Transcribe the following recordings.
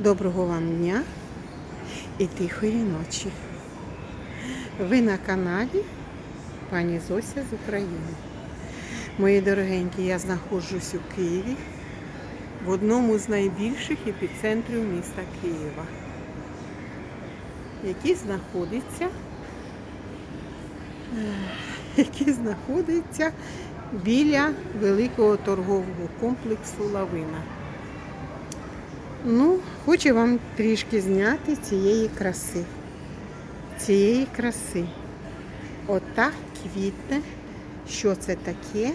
Доброго вам дня і тихої ночі. Ви на каналі пані Зося з України. Мої дорогенькі, я знаходжусь у Києві в одному з найбільших епіцентрів міста Києва, який знаходиться, е, який знаходиться біля великого торгового комплексу Лавина. Ну, хочу вам трішки зняти цієї краси. Цієї краси. Отак квітне. Що це таке?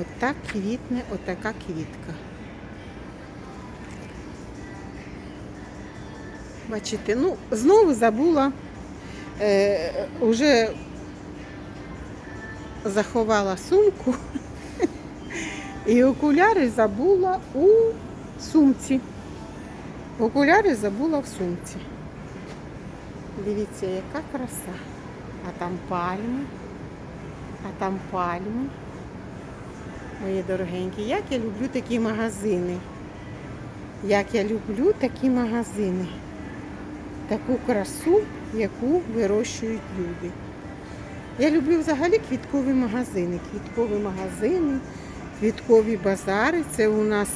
Отак квітне, отака квітка. Бачите, ну, знову забула, е, вже заховала сумку і окуляри забула у сумці. Окуляри забула в сумці. Дивіться, яка краса. А там пальми, а там пальми. Мої дорогенькі, як я люблю такі магазини. Як я люблю такі магазини. Таку красу, яку вирощують люди. Я люблю взагалі квіткові магазини. Квіткові магазини, квіткові базари. Це у нас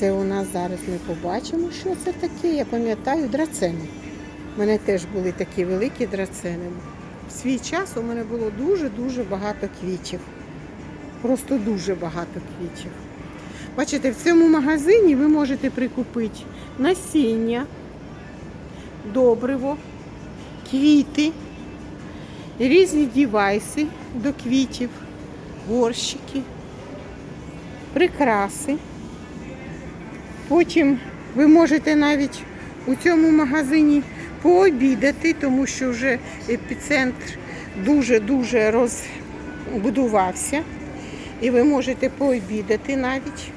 це у нас зараз ми побачимо, що це таке. Я пам'ятаю драцени. У мене теж були такі великі драцени. В свій час у мене було дуже-дуже багато квітів. Просто дуже багато квітів. Бачите, в цьому магазині ви можете прикупити насіння, добриво, квіти, різні дівайси до квітів, горщики, прикраси. Потім ви можете навіть у цьому магазині пообідати, тому що вже епіцентр дуже-дуже розбудувався. І ви можете пообідати навіть,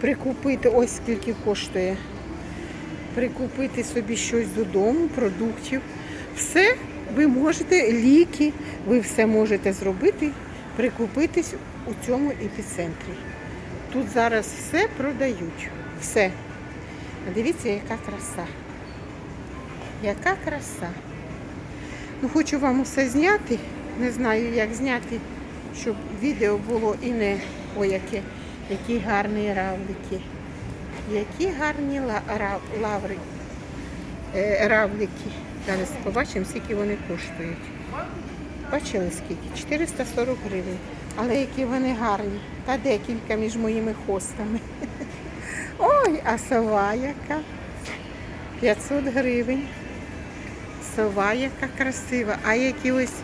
прикупити, ось скільки коштує, прикупити собі щось додому, продуктів. Все ви можете, ліки, ви все можете зробити, прикупитись у цьому епіцентрі. Тут зараз все продають. Все. Дивіться, яка краса. Яка краса. Ну, хочу вам усе зняти. Не знаю, як зняти, щоб відео було і не ой, яке, які гарні равлики. Які гарні ла- лаври, е, равлики. Зараз побачимо, скільки вони коштують. Бачили скільки? 440 гривень. Але які вони гарні. Та декілька між моїми хостами. Ой, а сова яка. 500 гривень. Сова яка красива. А які ось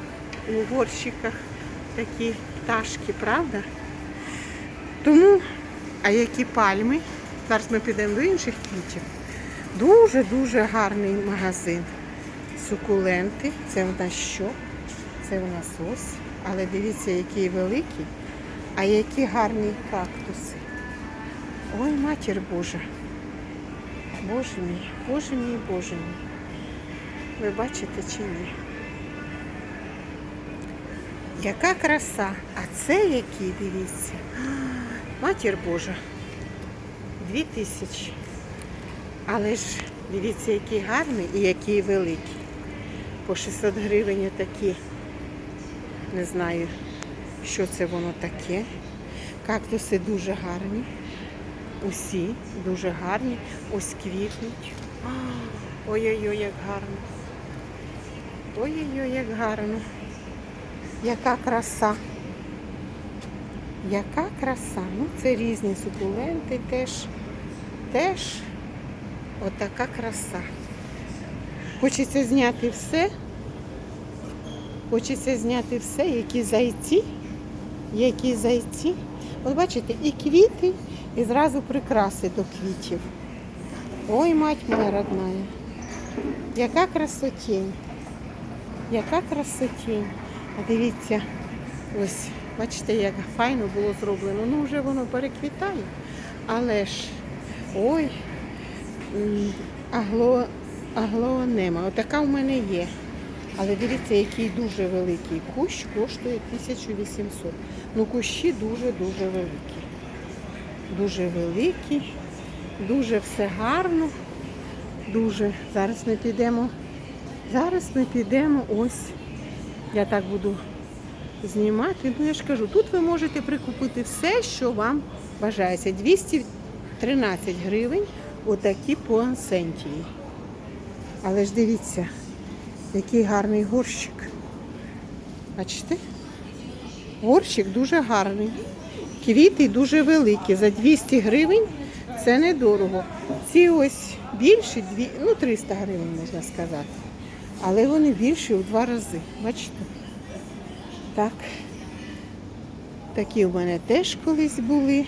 у горщиках такі пташки, правда? Тому, а які пальми. Зараз ми підемо до інших квітів. Дуже-дуже гарний магазин. Сукуленти. Це в нас що? Це у нас ось. Але дивіться, який великий, а які гарні кактуси. Ой, матір Божа. Боже мій, Боже мій, Боже мій. Ви бачите чи ні? Яка краса, а це які, дивіться. Матір Божа. Дві тисячі. Але ж дивіться, який гарний і який великий. По 600 гривень такі. Не знаю, що це воно таке. Кактуси дуже гарні. Усі дуже гарні. Ось квітнуть. Ой-ой-ой, як гарно. Ой-ой-ой, як гарно. Яка краса. Яка краса. Ну, це різні сукуленти теж. Теж отака краса. Хочеться зняти все. Хочеться зняти все, які зайці, які зайці. От бачите, і квіти, і зразу прикраси до квітів. Ой, мать моя родная. Яка красотень. Яка красотень. А дивіться, ось, бачите, як файно було зроблено. Ну, вже воно переквітає. Але ж, ой, агло, аглоонема. Отака в мене є. Але дивіться, який дуже великий кущ коштує 1800. Ну, кущі дуже-дуже великі. дуже великий, дуже все гарно. Дуже. Зараз ми підемо. Зараз ми підемо ось. Я так буду знімати. Ну я ж кажу, тут ви можете прикупити все, що вам бажається. 213 гривень отакі пуансентії. Але ж дивіться, який гарний горщик. Бачите? Горщик дуже гарний. Квіти дуже великі. За 200 гривень це недорого. Ці ось більші, ну 300 гривень можна сказати. Але вони більші у два рази. Бачите? Так. Такі в мене теж колись були.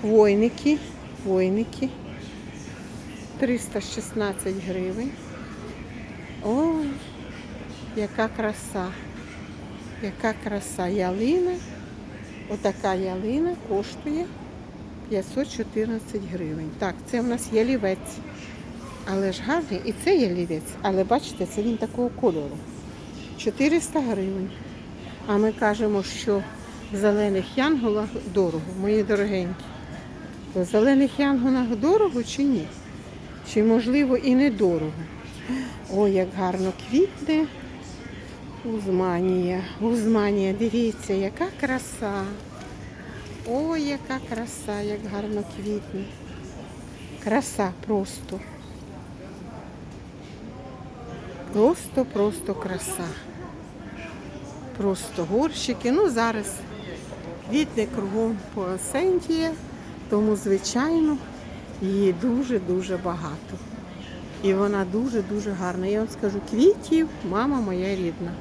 Хвойники. Хвойники. 316 гривень. О, яка краса. Яка краса ялина. Отака ялина коштує 514 гривень. Так, це в нас ялівець. Але ж гарний. І це ялівець. Але бачите, це він такого кольору. 400 гривень. А ми кажемо, що в зелених янголах дорого, мої дорогенькі. В зелених янголах дорого чи ні? Чи можливо і не дорого? Ой, як гарно квітне. Узманія, Узманія, дивіться, яка краса. Ой, яка краса, як гарно квітне. Краса просто. Просто, просто краса. Просто горщики. Ну, зараз квітне кругом по Поасентія, тому, звичайно, її дуже-дуже багато. І вона дуже-дуже гарна. Я вам скажу, квітів мама моя рідна.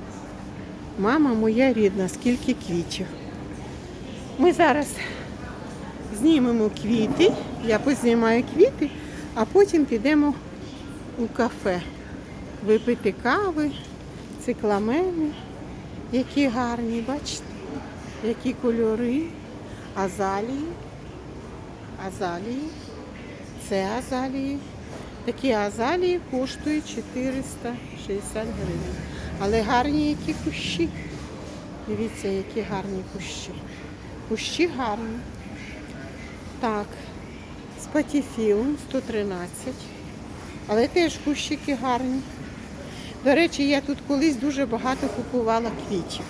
Мама моя рідна, скільки квітів. Ми зараз знімемо квіти, я познімаю квіти, а потім підемо у кафе випити кави, цикламени, які гарні, бачите, які кольори, азалії, азалії, це азалії. Такі азалії коштують 460 гривень. Але гарні які кущі. Дивіться, які гарні кущі. Кущі гарні. Так, спатіфіум 113. Але теж кущики гарні. До речі, я тут колись дуже багато купувала квітів.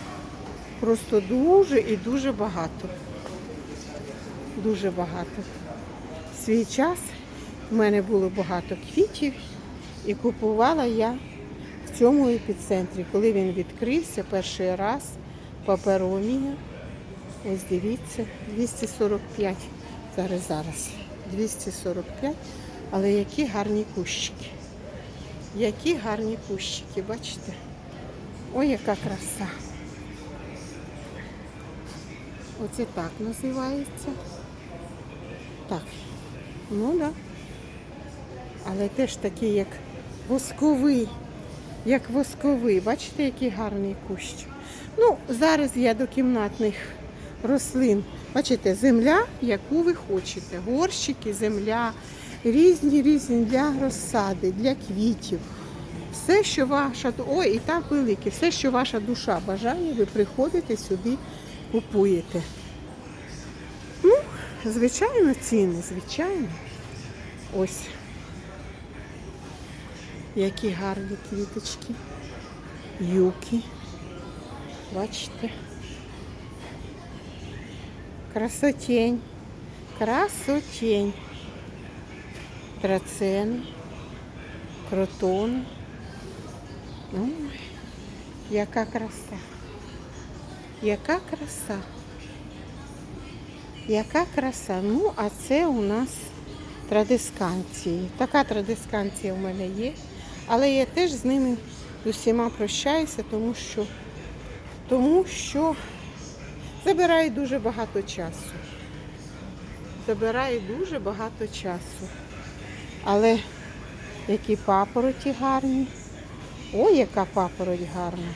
Просто дуже і дуже багато. Дуже багато. В свій час в мене було багато квітів і купувала я в цьому епіцентрі. Коли він відкрився перший раз, паперомія. Ось дивіться, 245. Зараз зараз. 245. Але які гарні кущики. Які гарні кущики, бачите? Ой, яка краса. Оце так називається. Так. Ну. Да. Але теж такий, як восковий. Як восковий. Бачите, який гарний кущ. Ну, зараз я до кімнатних рослин. Бачите, земля, яку ви хочете. Горщики, земля, різні різні для розсади, для квітів. Все, що ваша ой, і так велике, все, що ваша душа бажає, ви приходите сюди, купуєте. Ну, звичайно, ціни, звичайно. Ось. Які гарні квіточки. Юки. Бачите? Красотень. Красотень. Драцени. Кротони. Ой, яка краса. Яка краса. Яка краса. Ну, а це у нас традисканції. Така традисканція у мене є. Але я теж з ними з усіма прощаюся, тому що, тому що забирає дуже багато часу. Забирає дуже багато часу. Але які папороті гарні. Ой, яка папороть гарна.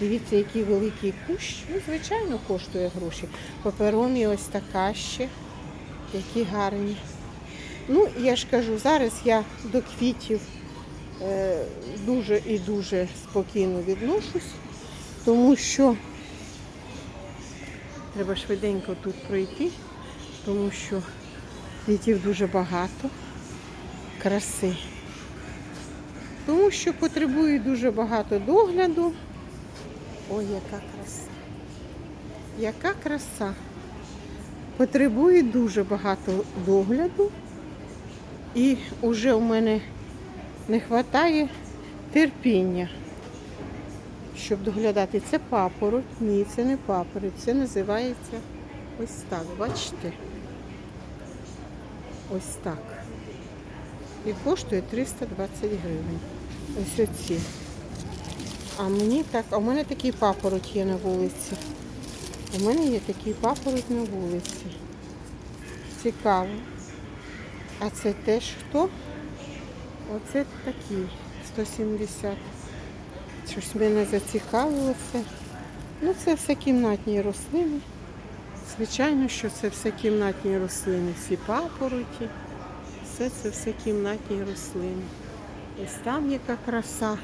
Дивіться, який великий кущ. Ну, звичайно, коштує гроші. Папероні ось така ще. Які гарні. Ну, я ж кажу, зараз я до квітів дуже і дуже спокійно відношусь, тому що треба швиденько тут пройти, тому що квітів дуже багато, краси. Тому що потребує дуже багато догляду. Ой, яка краса. Яка краса. Потребує дуже багато догляду. І вже у мене не вистачає терпіння, щоб доглядати. Це папороть. Ні, це не папороть. Це називається ось так. Бачите? Ось так. І коштує 320 гривень. Ось оці. А мені так, а у мене такий папороть є на вулиці. У мене є такий папороть на вулиці. Цікаво. А це теж хто? Оце такий 170. Щось мене зацікавило це. Ну, це все кімнатні рослини. Звичайно, що це все кімнатні рослини. Всі папороті. Все це все кімнатні рослини. Ось там яка краса.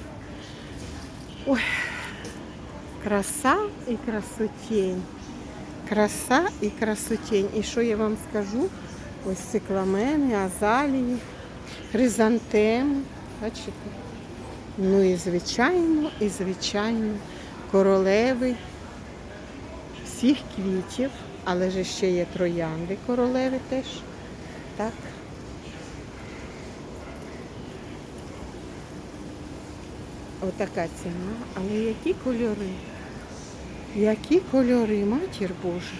Ой, краса і красотень. Краса і красотень. І що я вам скажу? Ось цикламени, азалії, хризантеми. Бачите? Ну і звичайно, і звичайно, королеви всіх квітів, але ж ще є троянди королеви теж. Так. Отака ціна. Але які кольори? Які кольори, матір Божа.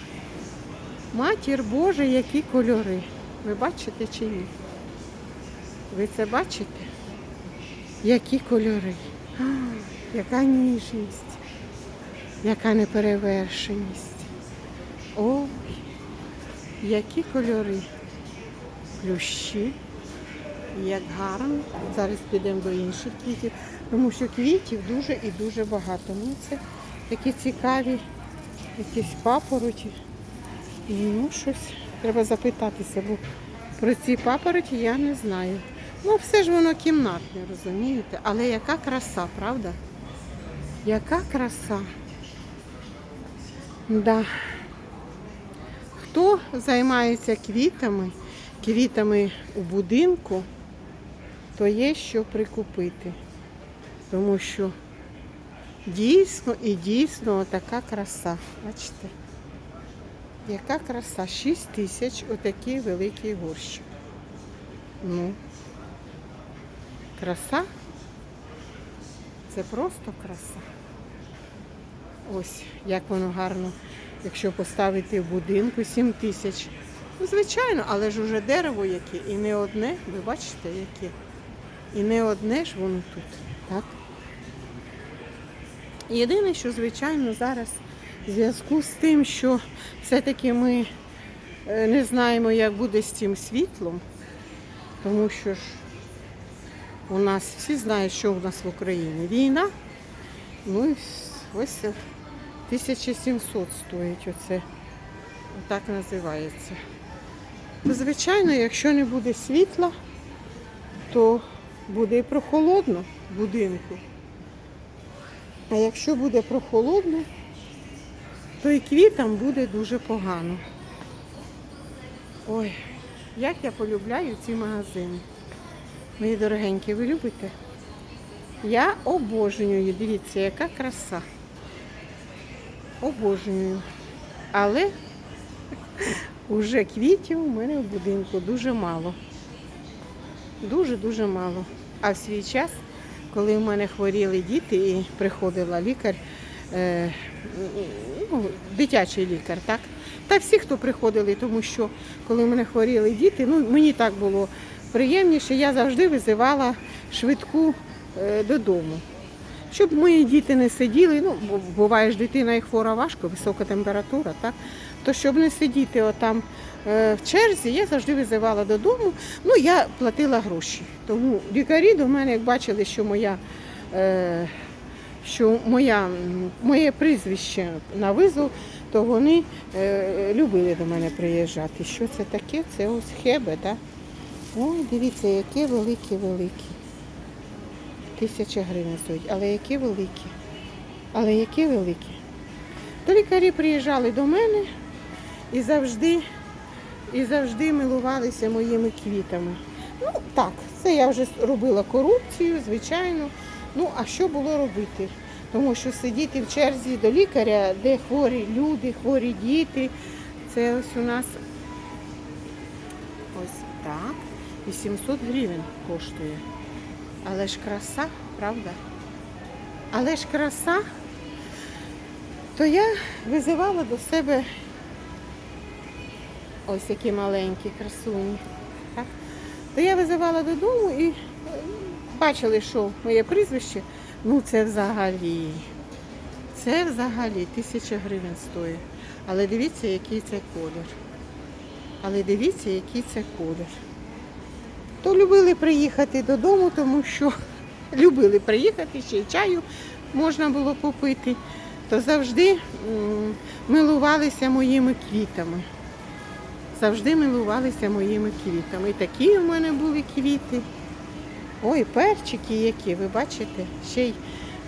Матір Божа, які кольори. Ви бачите чи ні? Ви це бачите? Які кольори? А, яка ніжність, яка неперевершеність. Ой, які кольори. Плющі. Як гарно. Зараз підемо до інших квітів, тому що квітів дуже і дуже багато. Ну, це такі цікаві якісь папороті. Ну, щось треба запитатися, бо про ці папороті я не знаю. Ну, все ж воно кімнатне, розумієте? Але яка краса, правда? Яка краса. Да. Хто займається квітами, квітами у будинку, то є що прикупити. Тому що дійсно і дійсно така краса. Бачите? Яка краса? 6 тисяч отакий великий горщик. Ну, краса. Це просто краса. Ось, як воно гарно, якщо поставити в будинку 7 тисяч. Ну, звичайно, але ж уже дерево яке. І не одне, ви бачите, яке. І не одне ж воно тут. Так? Єдине, що, звичайно, зараз в зв'язку з тим, що все-таки ми е, не знаємо, як буде з цим світлом, тому що ж у нас всі знають, що у нас в Україні. Війна. Ну і ось 1700 стоїть оце. Отак називається. Звичайно, якщо не буде світла, то буде і прохолодно в будинку. А якщо буде прохолодно, то і квітам буде дуже погано. Ой, як я полюбляю ці магазини. Мої дорогенькі, ви любите? Я обожнюю, дивіться, яка краса. Обожнюю. Але уже квітів у мене в будинку дуже мало. Дуже-дуже мало. А в свій час, коли в мене хворіли діти і приходила лікар, е, ну, дитячий лікар, так? Та всі, хто приходили, тому що коли в мене хворіли діти, ну мені так було приємніше, я завжди визивала швидку е, додому. Щоб мої діти не сиділи, ну, бо буває ж дитина і хвора важко, висока температура, так? то щоб не сидіти отам е, в черзі, я завжди визивала додому. Ну, я платила гроші. Тому лікарі до мене, як бачили, що моя, е, що моя, моє прізвище на визов, то вони любили до мене приїжджати. Що це таке? Це ось хебе, так? Ой, дивіться, яке велике-велике. Тисяча гривень стоїть, але які великі. Але які великі. То лікарі приїжджали до мене і завжди і завжди милувалися моїми квітами. Ну так, це я вже робила корупцію, звичайно. Ну, а що було робити? Тому що сидіти в черзі до лікаря, де хворі люди, хворі діти, це ось у нас ось так. 800 гривень коштує. Але ж краса, правда? Але ж краса, то я визивала до себе ось які маленькі красуні. То я визивала додому і е, бачили, що моє прізвище, ну це взагалі. Це взагалі тисяча гривень стоїть. Але дивіться, який це колір. Але дивіться, який це колір. То любили приїхати додому, тому що любили приїхати, ще й чаю можна було попити, то завжди милувалися моїми квітами. Завжди милувалися моїми квітами. І такі в мене були квіти. Ой, перчики які, ви бачите? Ще й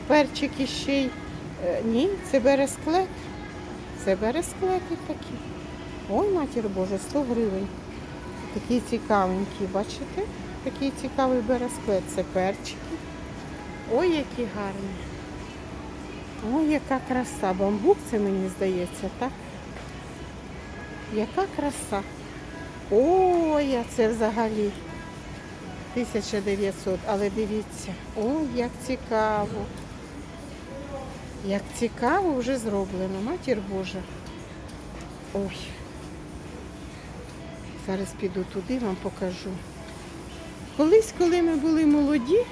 перчики, ще й. е, Ні, це бересклет. Це бересклети такі. Ой, матір Боже, 100 гривень. Такі цікавенькі, бачите? Такий цікавий бересклет. Це перчики. Ой, які гарні. Ой, яка краса. Бамбук це мені здається, так? Яка краса. Ой, а це взагалі 1900, але дивіться. Ой, як цікаво. Як цікаво вже зроблено, матір Божа. Ой. Зараз піду туди, вам покажу. Колись, коли ми були молоді,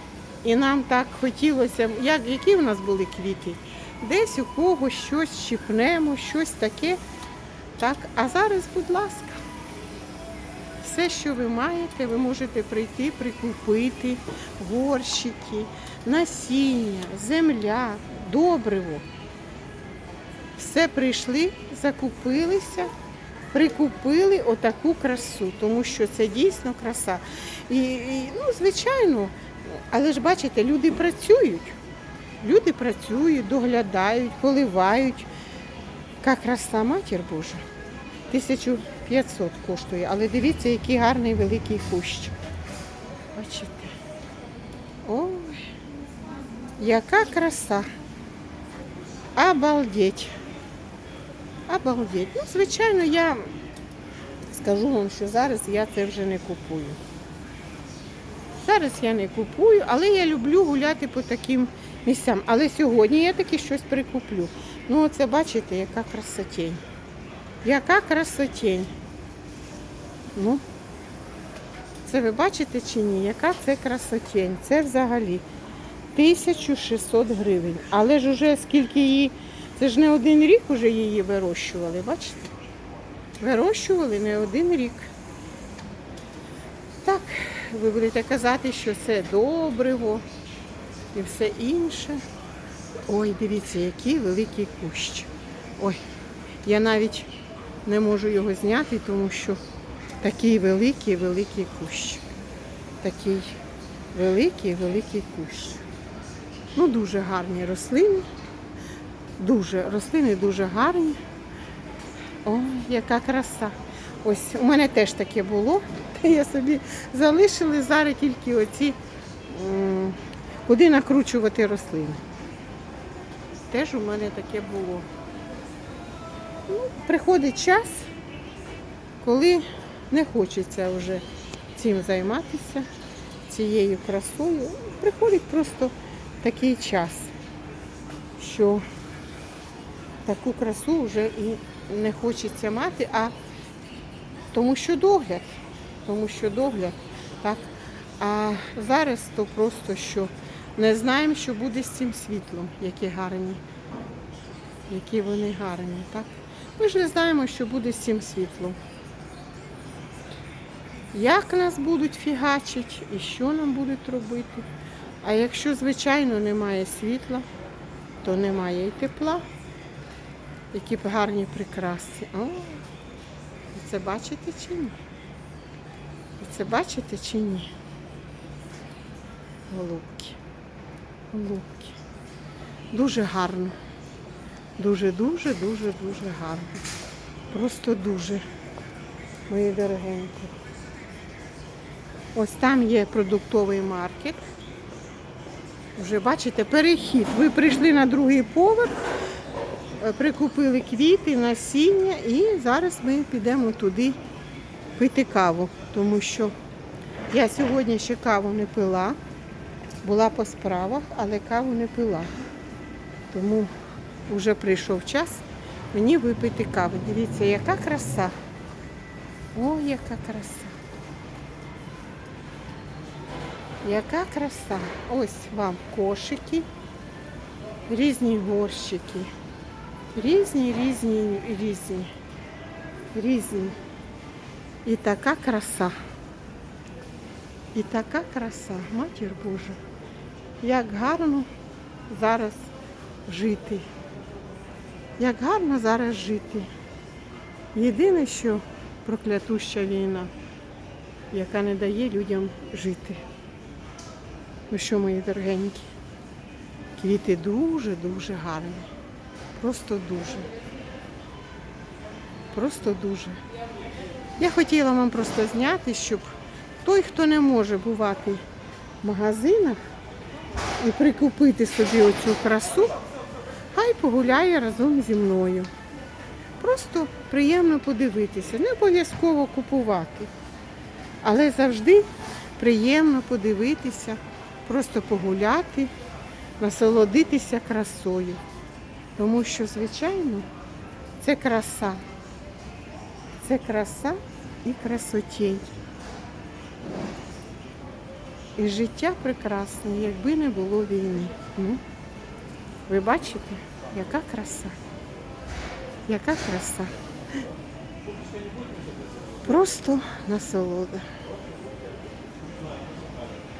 і нам так хотілося, як, які в нас були квіти, десь у когось щось щипнемо, щось таке. Так, а зараз, будь ласка, все, що ви маєте, ви можете прийти, прикупити горщики, насіння, земля, добриво. Все прийшли, закупилися, прикупили отаку красу, тому що це дійсно краса. І, і ну, звичайно, але ж бачите, люди працюють. Люди працюють, доглядають, поливають. Яка краса, матір Божа. 1500 коштує, але дивіться, який гарний великий кущ. Бачите? Ой, яка краса. Обалдеть. Обалдеть. Ну, звичайно, я скажу вам, що зараз я це вже не купую. Зараз я не купую, але я люблю гуляти по таким місцям. Але сьогодні я таки щось прикуплю. Ну, оце бачите, яка красотень. Яка красотень. Ну, це ви бачите чи ні? Яка це красотень? Це взагалі 1600 гривень. Але ж уже скільки її, це ж не один рік уже її вирощували, бачите? Вирощували не один рік. Так, ви будете казати, що це добриво і все інше. Ой, дивіться, який великий кущ. Ой, я навіть не можу його зняти, тому що такий великий, великий кущ. Такий великий, великий кущ. Ну, дуже гарні рослини. Дуже, рослини дуже гарні. Ой, яка краса. Ось у мене теж таке було. Я собі залишили зараз тільки оці, куди накручувати рослини. Теж у мене таке було. Ну, приходить час, коли не хочеться вже цим займатися, цією красою. Приходить просто такий час, що таку красу вже і не хочеться мати, а тому що догляд. Тому що догляд, так. А зараз то просто що не знаємо, що буде з цим світлом, які гарні, які вони гарні, так? Ми ж не знаємо, що буде з цим світлом. Як нас будуть фігачити і що нам будуть робити. А якщо, звичайно, немає світла, то немає і тепла. Які б гарні прикраси. О, це бачите чи ні? Це бачите чи ні? Голубки. Голубки. Дуже гарно. Дуже, дуже, дуже, дуже гарно. Просто дуже. мої дорогенькі. Ось там є продуктовий маркет. Вже бачите, перехід. Ви прийшли на другий поверх, прикупили квіти, насіння і зараз ми підемо туди пити каву, тому що я сьогодні ще каву не пила, була по справах, але каву не пила. Тому вже прийшов час мені випити каву. Дивіться, яка краса. О, яка краса. Яка краса. Ось вам кошики, різні горщики. Різні, різні, різні. Різні. І така краса. І така краса, матір Божа. Як гарно зараз жити. Як гарно зараз жити. Єдине, що проклятуща війна, яка не дає людям жити. Ну що, мої дорогенькі, квіти дуже-дуже гарні. Просто дуже. Просто дуже. Я хотіла вам просто зняти, щоб той, хто не може бувати в магазинах і прикупити собі оцю красу, хай погуляє разом зі мною. Просто приємно подивитися, не обов'язково купувати, але завжди приємно подивитися, просто погуляти, насолодитися красою. Тому що, звичайно, це краса. Це краса і красотень. І життя прекрасне, якби не було війни. Ну, ви бачите, яка краса? Яка краса? Просто насолода.